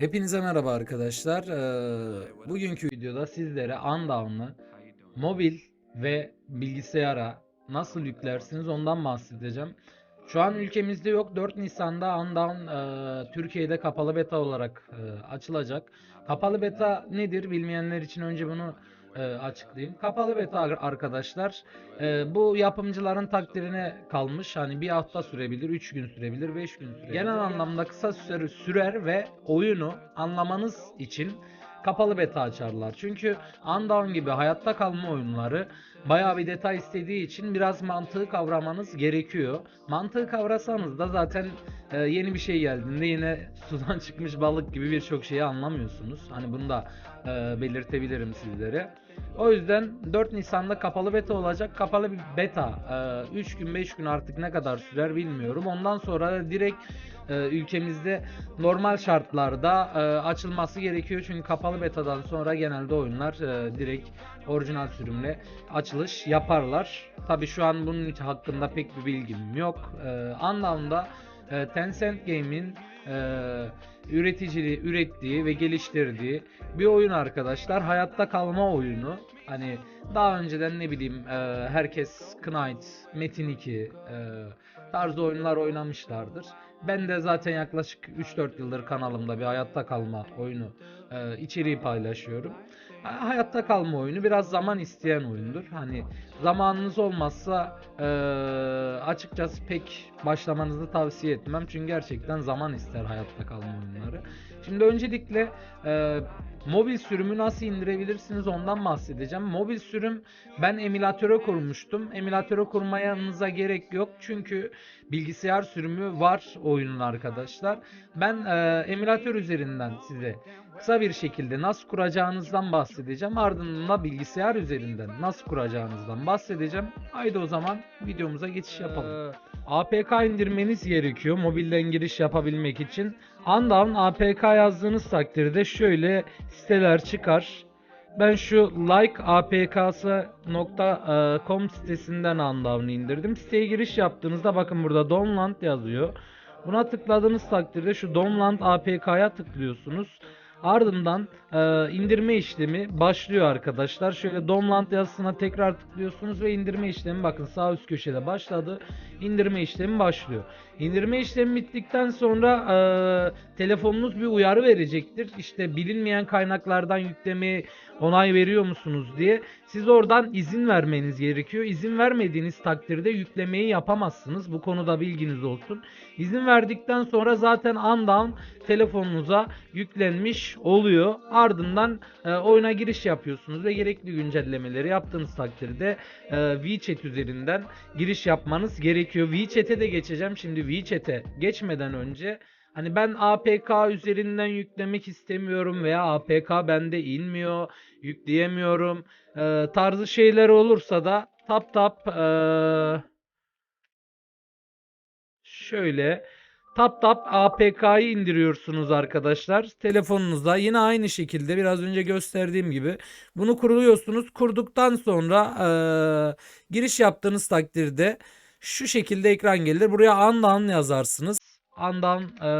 Hepinize merhaba arkadaşlar. Ee, bugünkü videoda sizlere Undown'ı mobil ve bilgisayara nasıl yüklersiniz ondan bahsedeceğim. Şu an ülkemizde yok. 4 Nisan'da Undown e, Türkiye'de kapalı beta olarak e, açılacak. Kapalı beta nedir bilmeyenler için önce bunu e, açıklayayım. Kapalı beta ar- arkadaşlar e, bu yapımcıların takdirine kalmış. Hani bir hafta sürebilir, 3 gün sürebilir, 5 gün sürebilir. Genel anlamda kısa süre sürer ve oyunu anlamanız için kapalı beta açarlar. Çünkü Undown gibi hayatta kalma oyunları bayağı bir detay istediği için biraz mantığı kavramanız gerekiyor. Mantığı kavrasanız da zaten e, yeni bir şey geldiğinde yine sudan çıkmış balık gibi birçok şeyi anlamıyorsunuz. Hani bunu da e, belirtebilirim sizlere. O yüzden 4 Nisan'da kapalı beta olacak. Kapalı bir beta 3 gün 5 gün artık ne kadar sürer bilmiyorum. Ondan sonra da direkt e, ülkemizde normal şartlarda e, açılması gerekiyor. Çünkü kapalı betadan sonra genelde oyunlar e, direkt orijinal sürümle açılış yaparlar. Tabi şu an bunun hakkında pek bir bilgim yok. E, e, Tencent Game'in e, üreticiliği, ürettiği ve geliştirdiği bir oyun arkadaşlar. Hayatta kalma oyunu. Hani daha önceden ne bileyim e, herkes Knight, Metin 2 e, tarzı oyunlar oynamışlardır. Ben de zaten yaklaşık 3-4 yıldır kanalımda bir hayatta kalma oyunu e, içeriği paylaşıyorum. Ha- Hayatta kalma oyunu biraz zaman isteyen oyundur. Hani zamanınız olmazsa e, açıkçası pek başlamanızı tavsiye etmem. Çünkü gerçekten zaman ister hayatta kalma oyunları. Şimdi öncelikle e, mobil sürümü nasıl indirebilirsiniz ondan bahsedeceğim. Mobil sürüm ben emülatöre kurmuştum. Emülatöre kurmanıza gerek yok. Çünkü bilgisayar sürümü var oyunun arkadaşlar. Ben e, emülatör üzerinden size kısa bir şekilde nasıl kuracağınızdan bahsedeceğim. Ardından da bilgisayar üzerinden nasıl kuracağınızdan bahsedeceğim. Haydi o zaman videomuza geçiş yapalım. APK indirmeniz gerekiyor mobilden giriş yapabilmek için. Undown APK yazdığınız takdirde şöyle siteler çıkar. Ben şu likeapks.com sitesinden Undown'u indirdim. Siteye giriş yaptığınızda bakın burada Download yazıyor. Buna tıkladığınız takdirde şu Download APK'ya tıklıyorsunuz. Ardından e, indirme işlemi başlıyor arkadaşlar. Şöyle Download yazısına tekrar tıklıyorsunuz ve indirme işlemi bakın sağ üst köşede başladı. İndirme işlemi başlıyor. İndirme işlemi bittikten sonra e, telefonunuz bir uyarı verecektir. İşte bilinmeyen kaynaklardan yüklemeye onay veriyor musunuz diye. Siz oradan izin vermeniz gerekiyor. İzin vermediğiniz takdirde yüklemeyi yapamazsınız. Bu konuda bilginiz olsun. İzin verdikten sonra zaten Undown telefonunuza yüklenmiş oluyor. Ardından e, oyuna giriş yapıyorsunuz ve gerekli güncellemeleri yaptığınız takdirde e, WeChat üzerinden giriş yapmanız gerekiyor. WeChat'e de geçeceğim. Şimdi WeChat'e geçmeden önce Hani ben APK üzerinden yüklemek istemiyorum veya APK bende inmiyor, yükleyemiyorum e, tarzı şeyler olursa da tap tap e, şöyle tap tap APK'yı indiriyorsunuz arkadaşlar. Telefonunuzda yine aynı şekilde biraz önce gösterdiğim gibi bunu kuruluyorsunuz. Kurduktan sonra e, giriş yaptığınız takdirde şu şekilde ekran gelir. Buraya Undown yazarsınız. Undown e,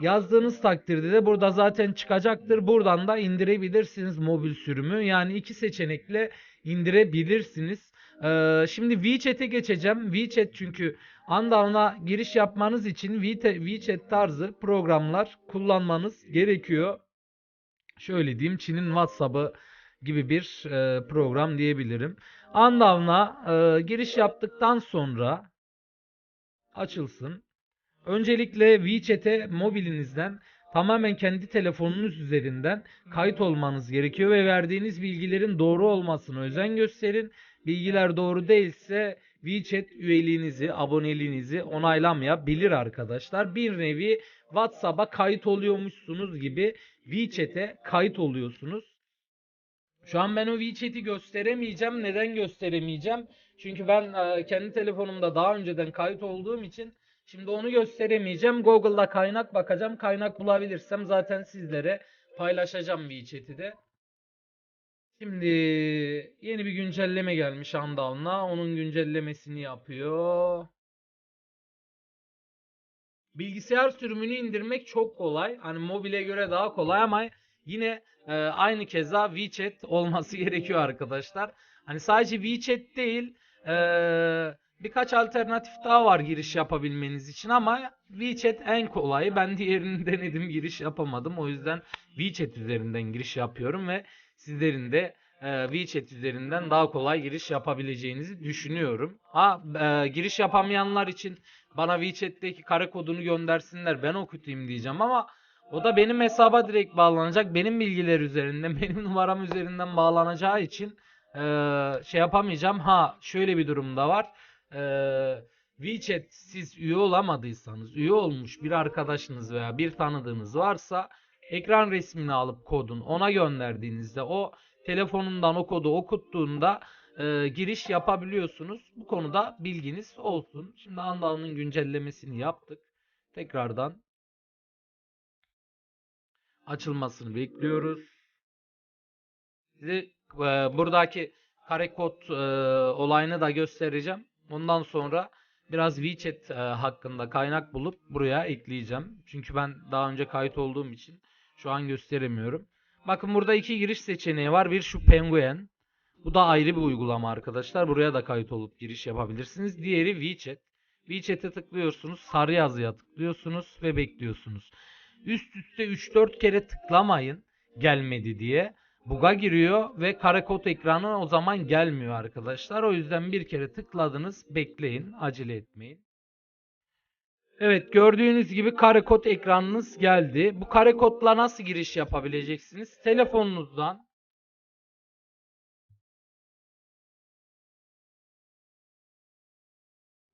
yazdığınız takdirde de burada zaten çıkacaktır. Buradan da indirebilirsiniz mobil sürümü. Yani iki seçenekle indirebilirsiniz. E, şimdi WeChat'e geçeceğim. WeChat çünkü Undown'a giriş yapmanız için WeChat tarzı programlar kullanmanız gerekiyor. Şöyle diyeyim Çin'in WhatsApp'ı gibi bir e, program diyebilirim. Undown'a e, giriş yaptıktan sonra açılsın. Öncelikle WeChat'e mobilinizden tamamen kendi telefonunuz üzerinden kayıt olmanız gerekiyor ve verdiğiniz bilgilerin doğru olmasına özen gösterin. Bilgiler doğru değilse WeChat üyeliğinizi, aboneliğinizi onaylamayabilir arkadaşlar. Bir nevi WhatsApp'a kayıt oluyormuşsunuz gibi WeChat'e kayıt oluyorsunuz. Şu an ben o WeChat'i gösteremeyeceğim. Neden gösteremeyeceğim? Çünkü ben e, kendi telefonumda daha önceden kayıt olduğum için şimdi onu gösteremeyeceğim. Google'da kaynak bakacağım. Kaynak bulabilirsem zaten sizlere paylaşacağım WeChat'i de. Şimdi yeni bir güncelleme gelmiş Undown'a. Onun güncellemesini yapıyor. bilgisayar sürümünü indirmek çok kolay. Hani mobile göre daha kolay ama yine e, aynı keza WeChat olması gerekiyor arkadaşlar. Hani sadece WeChat değil e, birkaç alternatif daha var giriş yapabilmeniz için ama WeChat en kolayı. Ben diğerini denedim giriş yapamadım. O yüzden WeChat üzerinden giriş yapıyorum ve sizlerin de e, WeChat üzerinden daha kolay giriş yapabileceğinizi düşünüyorum. Ha e, giriş yapamayanlar için bana WeChat'teki kare kodunu göndersinler ben okutayım diyeceğim ama o da benim hesaba direkt bağlanacak. Benim bilgiler üzerinden, benim numaram üzerinden bağlanacağı için e, şey yapamayacağım. Ha şöyle bir durum da var. E, WeChat siz üye olamadıysanız, üye olmuş bir arkadaşınız veya bir tanıdığınız varsa ekran resmini alıp kodun ona gönderdiğinizde o telefonundan o kodu okuttuğunda e, giriş yapabiliyorsunuz. Bu konuda bilginiz olsun. Şimdi Andal'ın güncellemesini yaptık. Tekrardan açılmasını bekliyoruz. Size e, buradaki kare kod e, olayını da göstereceğim. Ondan sonra biraz WeChat e, hakkında kaynak bulup buraya ekleyeceğim. Çünkü ben daha önce kayıt olduğum için şu an gösteremiyorum. Bakın burada iki giriş seçeneği var. Bir şu Penguin. Bu da ayrı bir uygulama arkadaşlar. Buraya da kayıt olup giriş yapabilirsiniz. Diğeri WeChat. WeChat'e tıklıyorsunuz. Sarı yazıya tıklıyorsunuz ve bekliyorsunuz. Üst üste 3-4 kere tıklamayın gelmedi diye. Buga giriyor ve kare ekranı o zaman gelmiyor arkadaşlar. O yüzden bir kere tıkladınız bekleyin acele etmeyin. Evet gördüğünüz gibi kare ekranınız geldi. Bu kare nasıl giriş yapabileceksiniz? Telefonunuzdan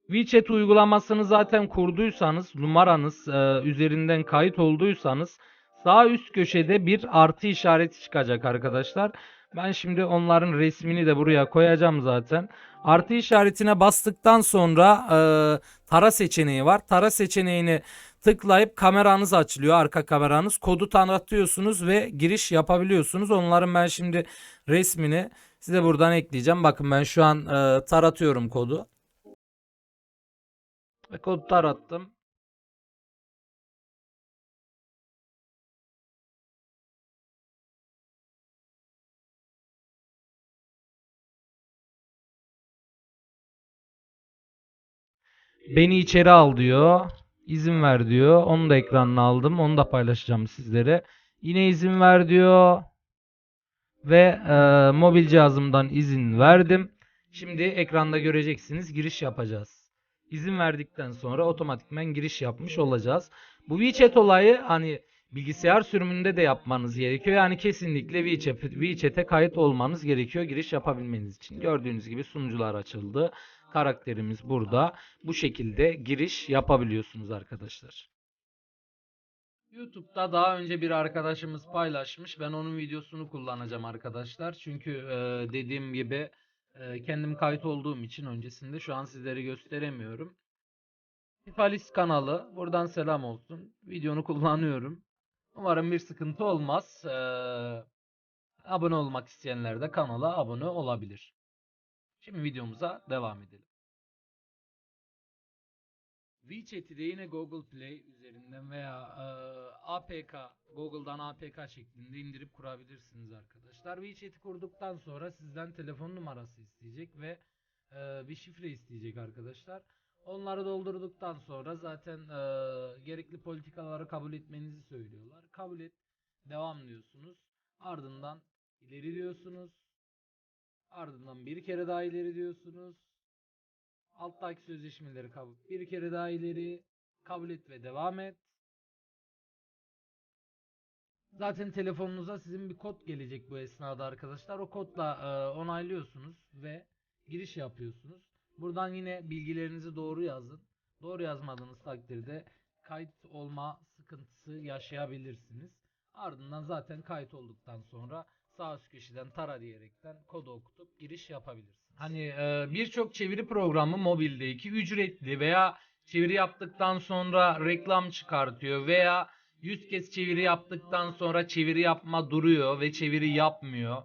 WeChat uygulamasını zaten kurduysanız, numaranız e, üzerinden kayıt olduysanız sağ üst köşede bir artı işareti çıkacak arkadaşlar. Ben şimdi onların resmini de buraya koyacağım zaten. Artı işaretine bastıktan sonra e, tara seçeneği var. Tara seçeneğini tıklayıp kameranız açılıyor. Arka kameranız. Kodu tanıtıyorsunuz ve giriş yapabiliyorsunuz. Onların ben şimdi resmini size buradan ekleyeceğim. Bakın ben şu an e, taratıyorum kodu. Kodu tarattım. Beni içeri al diyor. İzin ver diyor. Onu da ekranına aldım. Onu da paylaşacağım sizlere. Yine izin ver diyor. Ve e, mobil cihazımdan izin verdim. Şimdi ekranda göreceksiniz giriş yapacağız. İzin verdikten sonra otomatikmen giriş yapmış olacağız. Bu WeChat olayı hani bilgisayar sürümünde de yapmanız gerekiyor. Yani kesinlikle WeChat, WeChat'e kayıt olmanız gerekiyor giriş yapabilmeniz için. Gördüğünüz gibi sunucular açıldı. Karakterimiz burada. Bu şekilde giriş yapabiliyorsunuz arkadaşlar. YouTube'da daha önce bir arkadaşımız paylaşmış. Ben onun videosunu kullanacağım arkadaşlar. Çünkü e, dediğim gibi e, kendim kayıt olduğum için öncesinde şu an sizlere gösteremiyorum. Fifalis kanalı. Buradan selam olsun. Videonu kullanıyorum. Umarım bir sıkıntı olmaz. E, abone olmak isteyenler de kanala abone olabilir. Şimdi videomuza devam edelim. WeChat'i de yine Google Play üzerinden veya e, APK, Google'dan APK şeklinde indirip kurabilirsiniz arkadaşlar. WeChat'i kurduktan sonra sizden telefon numarası isteyecek ve e, bir şifre isteyecek arkadaşlar. Onları doldurduktan sonra zaten e, gerekli politikaları kabul etmenizi söylüyorlar. Kabul et, devam diyorsunuz. Ardından ileri diyorsunuz. Ardından bir kere daha ileri diyorsunuz. Alttaki sözleşmeleri kabul. Bir kere daha ileri kabul et ve devam et. Zaten telefonunuza sizin bir kod gelecek bu esnada arkadaşlar. O kodla e, onaylıyorsunuz ve giriş yapıyorsunuz. Buradan yine bilgilerinizi doğru yazın. Doğru yazmadığınız takdirde kayıt olma sıkıntısı yaşayabilirsiniz. Ardından zaten kayıt olduktan sonra sağ üst köşeden tara diyerekten kodu okutup giriş yapabilirsiniz. Hani e, birçok çeviri programı mobildeki ücretli veya çeviri yaptıktan sonra reklam çıkartıyor veya 100 kez çeviri yaptıktan sonra çeviri yapma duruyor ve çeviri yapmıyor.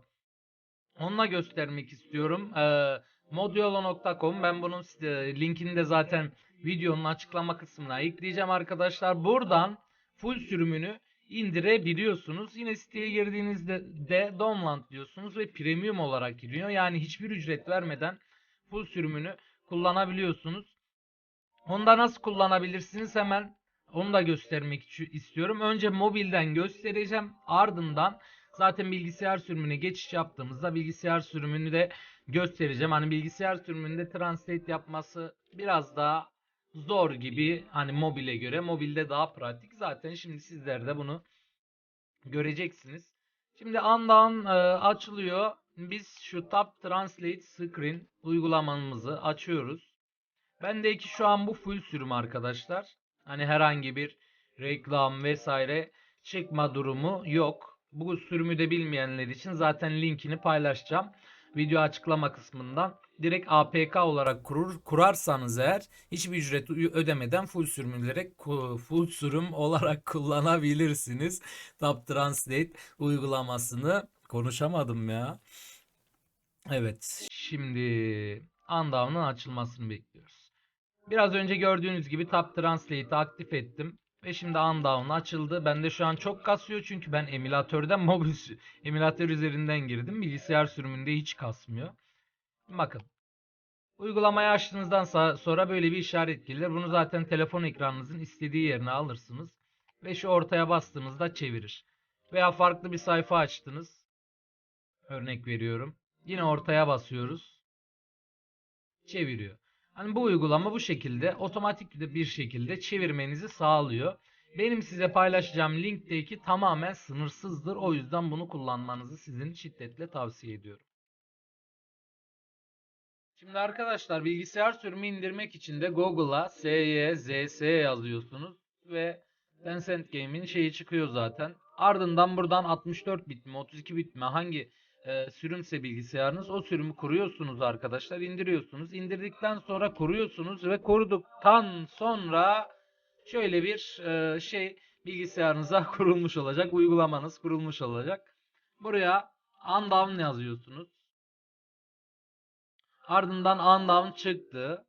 Onunla göstermek istiyorum. E, Modyolo.com ben bunun e, linkini de zaten videonun açıklama kısmına ekleyeceğim arkadaşlar. Buradan full sürümünü indirebiliyorsunuz. Yine siteye girdiğinizde de download diyorsunuz ve premium olarak giriyor. Yani hiçbir ücret vermeden full sürümünü kullanabiliyorsunuz. Onda nasıl kullanabilirsiniz hemen onu da göstermek istiyorum. Önce mobilden göstereceğim. Ardından zaten bilgisayar sürümüne geçiş yaptığımızda bilgisayar sürümünü de göstereceğim. Hani bilgisayar sürümünde translate yapması biraz daha zor gibi hani mobile göre. Mobilde daha pratik. Zaten şimdi sizler de bunu göreceksiniz. Şimdi andan e, açılıyor. Biz şu Tab Translate Screen uygulamamızı açıyoruz. Bendeki şu an bu full sürüm arkadaşlar. Hani herhangi bir reklam vesaire çıkma durumu yok. Bu sürümü de bilmeyenler için zaten linkini paylaşacağım. Video açıklama kısmından direkt APK olarak kurur kurarsanız eğer hiçbir ücret ödemeden full sürümleyerek ku- full sürüm olarak kullanabilirsiniz. Tab Translate uygulamasını konuşamadım ya. Evet, şimdi Undown'un açılmasını bekliyoruz. Biraz önce gördüğünüz gibi Tab Translate'i aktif ettim. Ve şimdi Undown açıldı. Bende şu an çok kasıyor çünkü ben emülatörden mobil emülatör üzerinden girdim. Bilgisayar sürümünde hiç kasmıyor. Bakın. Uygulamayı açtığınızdan sonra böyle bir işaret gelir. Bunu zaten telefon ekranınızın istediği yerine alırsınız. Ve şu ortaya bastığınızda çevirir. Veya farklı bir sayfa açtınız. Örnek veriyorum. Yine ortaya basıyoruz. Çeviriyor. Hani bu uygulama bu şekilde otomatik bir şekilde çevirmenizi sağlıyor. Benim size paylaşacağım linkteki tamamen sınırsızdır. O yüzden bunu kullanmanızı sizin şiddetle tavsiye ediyorum. Şimdi arkadaşlar bilgisayar sürümü indirmek için de Google'a SYZS yazıyorsunuz ve Tencent Game'in şeyi çıkıyor zaten. Ardından buradan 64 bit mi 32 bit mi hangi e, sürümse bilgisayarınız o sürümü kuruyorsunuz arkadaşlar indiriyorsunuz. İndirdikten sonra kuruyorsunuz ve kurduktan sonra şöyle bir e, şey bilgisayarınıza kurulmuş olacak. Uygulamanız kurulmuş olacak. Buraya undown yazıyorsunuz. Ardından undown çıktı.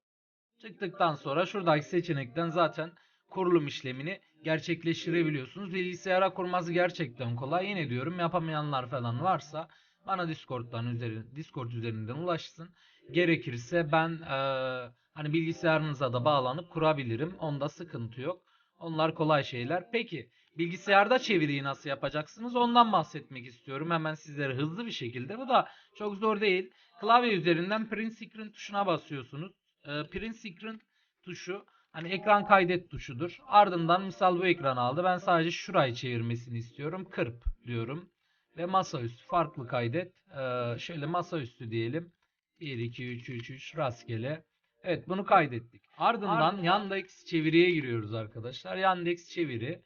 Çıktıktan sonra şuradaki seçenekten zaten kurulum işlemini gerçekleştirebiliyorsunuz. Bilgisayara kurması gerçekten kolay. Yine diyorum yapamayanlar falan varsa bana Discord'dan üzeri, Discord üzerinden ulaşsın. Gerekirse ben eee, hani bilgisayarınıza da bağlanıp kurabilirim. Onda sıkıntı yok. Onlar kolay şeyler. Peki bilgisayarda çeviriyi nasıl yapacaksınız? Ondan bahsetmek istiyorum. Hemen sizlere hızlı bir şekilde. Bu da çok zor değil. Klavye üzerinden print screen tuşuna basıyorsunuz. Eee print screen tuşu hani ekran kaydet tuşudur. Ardından misal bu ekranı aldı. Ben sadece şurayı çevirmesini istiyorum. Kırp diyorum. Ve masaüstü farklı kaydet. Ee, şöyle masaüstü diyelim. 1, 2, 3, 3, 3 rastgele. Evet bunu kaydettik. Ardından, Ardından- Yandex çeviriye giriyoruz arkadaşlar. Yandex çeviri.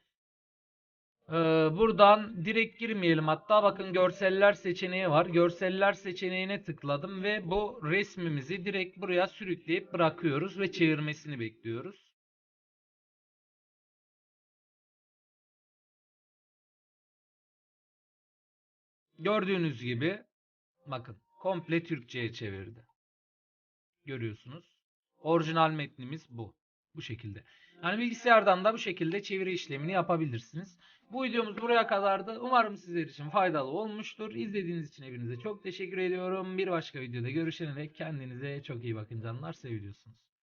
Ee, buradan direkt girmeyelim hatta bakın görseller seçeneği var. Görseller seçeneğine tıkladım ve bu resmimizi direkt buraya sürükleyip bırakıyoruz ve çevirmesini bekliyoruz. Gördüğünüz gibi bakın komple Türkçe'ye çevirdi. Görüyorsunuz. Orijinal metnimiz bu. Bu şekilde. Yani bilgisayardan da bu şekilde çeviri işlemini yapabilirsiniz. Bu videomuz buraya kadardı. Umarım sizler için faydalı olmuştur. İzlediğiniz için hepinize çok teşekkür ediyorum. Bir başka videoda görüşene dek kendinize çok iyi bakın canlar. Seviliyorsunuz.